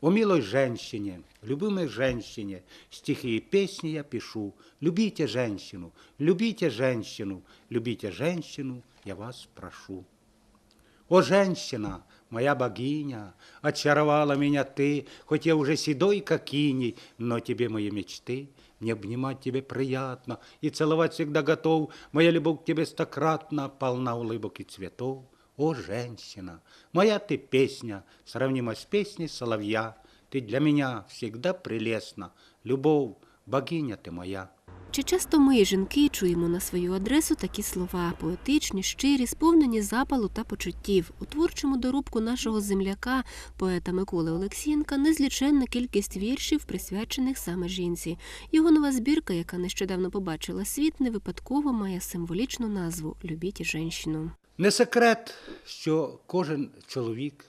О милой женщине, любимой женщине, стихи и песни я пишу. Любите женщину, любите женщину, любите женщину, я вас прошу. О, женщина, моя богиня, очаровала меня ты, хоть я уже седой, как иней, но тебе мои мечты, мне обнимать тебе приятно и целовать всегда готов. Моя любовь к тебе стократно, полна улыбок и цветов. О, женщина, моя ты песня, сравнима с песней соловья. Ты для меня всегда прелестна, любовь, богиня ты моя. Чи часто ми, жінки, чуємо на свою адресу такі слова поетичні, щирі, сповнені запалу та почуттів. У творчому доробку нашого земляка, поета Миколи Олексієнка, незліченна кількість віршів, присвячених саме жінці. Його нова збірка, яка нещодавно побачила світ, не випадково має символічну назву Любіть жінщину. Не секрет, що кожен чоловік,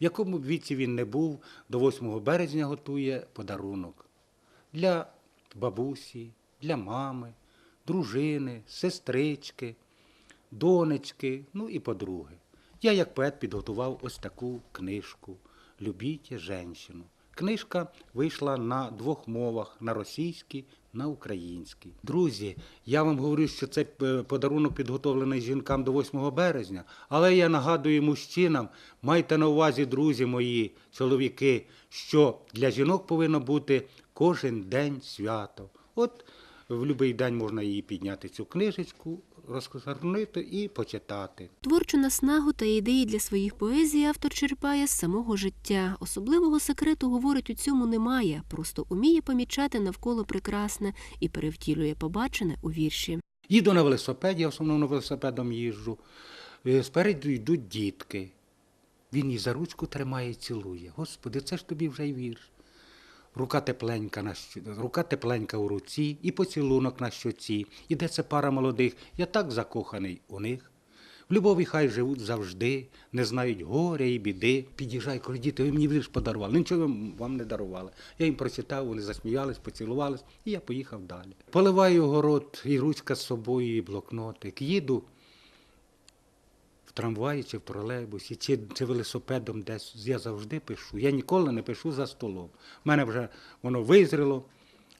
в якому б віці він не був, до 8 березня готує подарунок для бабусі, для мами, дружини, сестрички, донечки, ну і подруги. Я, як поет, підготував ось таку книжку Любіть женщину. Книжка вийшла на двох мовах: на російській, на українській. Друзі, я вам говорю, що цей е, подарунок підготовлений жінкам до 8 березня, але я нагадую мужчинам, майте на увазі, друзі мої, чоловіки, що для жінок повинно бути кожен день свято. От в будь-який день можна її підняти цю книжечку, розгорнути і почитати. Творчу наснагу та ідеї для своїх поезій автор черпає з самого життя. Особливого секрету, говорить, у цьому немає, просто уміє помічати навколо прекрасне і перевтілює побачене у вірші. Їду на велосипеді, я основному велосипедом їжджу. Е, Спереду йдуть дітки. Він її за ручку тримає і цілує. Господи, це ж тобі вже й вірш. Рука тепленька, на рука тепленька у руці, і поцілунок на щоці. Іде це пара молодих, я так закоханий у них. В любові хай живуть завжди, не знають горя і біди. Під'їжджай, кажу, діти, ви мені вірш подарували. Нічого вам не дарували. Я їм прочитав, вони засміялись, поцілувались, і я поїхав далі. Поливаю город, і ручка з собою, і блокнотик. Їду трамваї чи в тролейбусі, чи, чи велосипедом десь. Я завжди пишу. Я ніколи не пишу за столом. У мене вже воно визріло.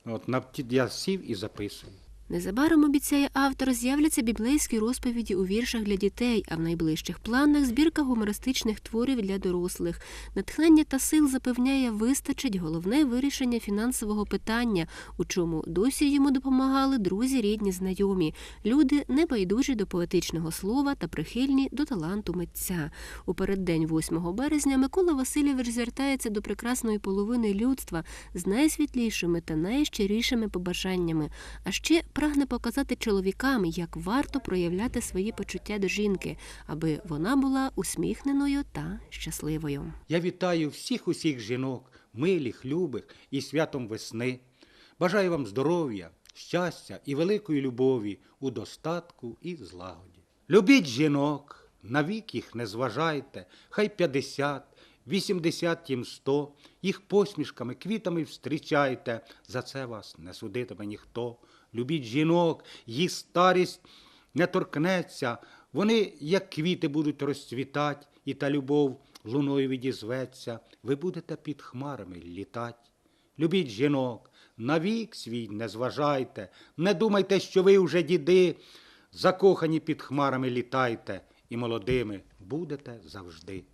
От я сів і записую. Незабаром обіцяє автор, з'являться біблейські розповіді у віршах для дітей, а в найближчих планах збірка гумористичних творів для дорослих. Натхнення та сил запевняє, вистачить головне вирішення фінансового питання, у чому досі йому допомагали друзі, рідні, знайомі, люди небайдужі до поетичного слова та прихильні до таланту митця. У переддень 8 березня Микола Васильович звертається до прекрасної половини людства з найсвітлішими та найщирішими побажаннями, а ще прагне показати чоловікам, як варто проявляти свої почуття до жінки, аби вона була усміхненою та щасливою. Я вітаю всіх усіх жінок, милих, любих і святом весни. Бажаю вам здоров'я, щастя і великої любові у достатку і злагоді. Любіть жінок, навік їх не зважайте, хай 50, 80 їм 100, їх посмішками, квітами встрічайте, за це вас не судитиме ніхто. Любіть жінок, їх старість не торкнеться, вони, як квіти, будуть розцвітать, і та любов луною відізветься, ви будете під хмарами літать. Любіть жінок, навік свій не зважайте, не думайте, що ви вже діди, закохані під хмарами літайте, і молодими будете завжди.